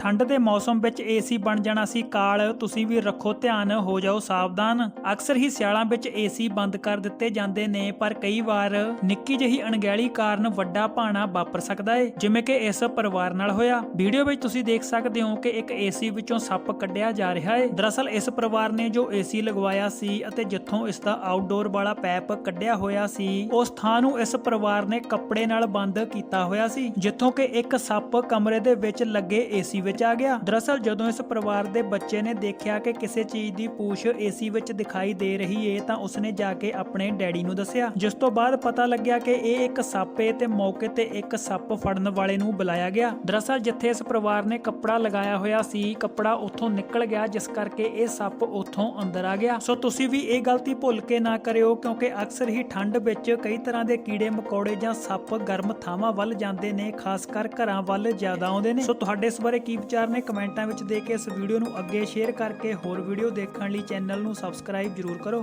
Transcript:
ਠੰਡ ਦੇ ਮੌਸਮ ਵਿੱਚ ਏਸੀ ਬਣ ਜਾਣਾ ਸੀ ਕਾਲ, ਤੁਸੀਂ ਵੀ ਰੱਖੋ ਧਿਆਨ, ਹੋ ਜਾਓ ਸਾਵਧਾਨ। ਅਕਸਰ ਹੀ ਸਿਆਲਾਂ ਵਿੱਚ ਏਸੀ ਬੰਦ ਕਰ ਦਿੱਤੇ ਜਾਂਦੇ ਨੇ, ਪਰ ਕਈ ਵਾਰ ਨਿੱਕੀ ਜਿਹੀ ਅਣਗਹਿਲੀ ਕਾਰਨ ਵੱਡਾ ਭਾਣਾ ਵਾਪਰ ਸਕਦਾ ਏ, ਜਿਵੇਂ ਕਿ ਇਸ ਪਰਿਵਾਰ ਨਾਲ ਹੋਇਆ। ਵੀਡੀਓ ਵਿੱਚ ਤੁਸੀਂ ਦੇਖ ਸਕਦੇ ਹੋ ਕਿ ਇੱਕ ਏਸੀ ਵਿੱਚੋਂ ਸੱਪ ਕੱਢਿਆ ਜਾ ਰਿਹਾ ਏ। ਦਰਅਸਲ ਇਸ ਪਰਿਵਾਰ ਨੇ ਜੋ ਏਸੀ ਲਗਵਾਇਆ ਸੀ ਅਤੇ ਜਿੱਥੋਂ ਇਸ ਦਾ ਆਊਟਡੋਰ ਵਾਲਾ ਪੈਪ ਕੱਢਿਆ ਹੋਇਆ ਸੀ, ਉਸ ਥਾਂ ਨੂੰ ਇਸ ਪਰਿਵਾਰ ਨੇ ਕੱਪੜੇ ਨਾਲ ਬੰਦ ਕੀਤਾ ਹੋਇਆ ਸੀ, ਜਿੱਥੋਂ ਕਿ ਇੱਕ ਸੱਪ ਕਮਰੇ ਦੇ ਵਿੱਚ ਲੱਗੇ ਏਸੀ ਵਿੱਚ ਆ ਗਿਆ। ਦਰਅਸਲ ਜਦੋਂ ਇਸ ਪਰਿਵਾਰ ਦੇ ਬੱਚੇ ਨੇ ਦੇਖਿਆ ਕਿ ਕਿਸੇ ਚੀਜ਼ ਦੀ ਪੂਛ ਏਸੀ ਵਿੱਚ ਦਿਖਾਈ ਦੇ ਰਹੀ ਏ, ਤਾਂ ਉਸਨੇ ਜਾ ਕੇ ਆਪਣੇ ਡੈਡੀ ਨੂੰ ਦੱਸਿਆ। ਜਿਸ ਤੋਂ ਬਾਅਦ ਪਤਾ ਲੱਗਿਆ ਕਿ ਇਹ ਇੱਕ ਸੱਪ ਏ ਤੇ ਮੌਕੇ ਤੇ ਇੱਕ ਸੱਪ ਫੜਨ ਵਾਲੇ ਨੂੰ ਬੁਲਾਇਆ ਗਿਆ। ਦਰਅਸਲ ਜਿੱਥੇ ਇਸ ਪਰਿਵਾਰ ਨੇ ਕੱਪੜਾ ਲਗਾਇਆ ਹੋਇਆ ਸੀ, ਕੱਪੜਾ ਉੱਥੋਂ ਨਿਕਲ ਗਿਆ, ਜਿਸ ਕਰਕੇ ਇਹ ਸੱਪ ਉੱਥੋਂ ਅੰਦਰ ਆ ਗਿਆ। ਸੋ ਤੁਸੀਂ ਵੀ ਇਹ ਗਲਤੀ ਭੁੱਲ ਕੇ ਨਾ ਕਰਿਓ, ਕਿਉਂਕਿ ਅਕਸਰ ਹੀ ਠੰਡ ਵਿੱਚ ਕਈ ਤਰ੍ਹਾਂ ਦੇ ਕੀੜੇ, ਮਕੌੜੇ ਜਾਂ ਸੱਪ ਗਰਮ ਥਾਵਾਂ ਵੱਲ ਜਾਂਦੇ ਨੇ, ਖਾਸ ਕਰ ਘਰਾਂ ਵੱਲ ਜ਼ਿਆਦਾ ਆਉਂਦੇ ਨੇ। ਸੋ ਤੁਹਾਡੇ ਇਸ ਬਾਰੇ ਕੀ ਵਿਚਾਰ ਨੇ ਕਮੈਂਟਾਂ ਵਿੱਚ ਦੇ ਕੇ ਇਸ ਵੀਡੀਓ ਨੂੰ ਅੱਗੇ ਸ਼ੇਅਰ ਕਰਕੇ ਹੋਰ ਵੀਡੀਓ ਦੇਖਣ ਲਈ ਚੈਨਲ ਨੂੰ ਸਬਸਕ੍ਰਾਈਬ ਜ਼ਰੂਰ ਕਰੋ।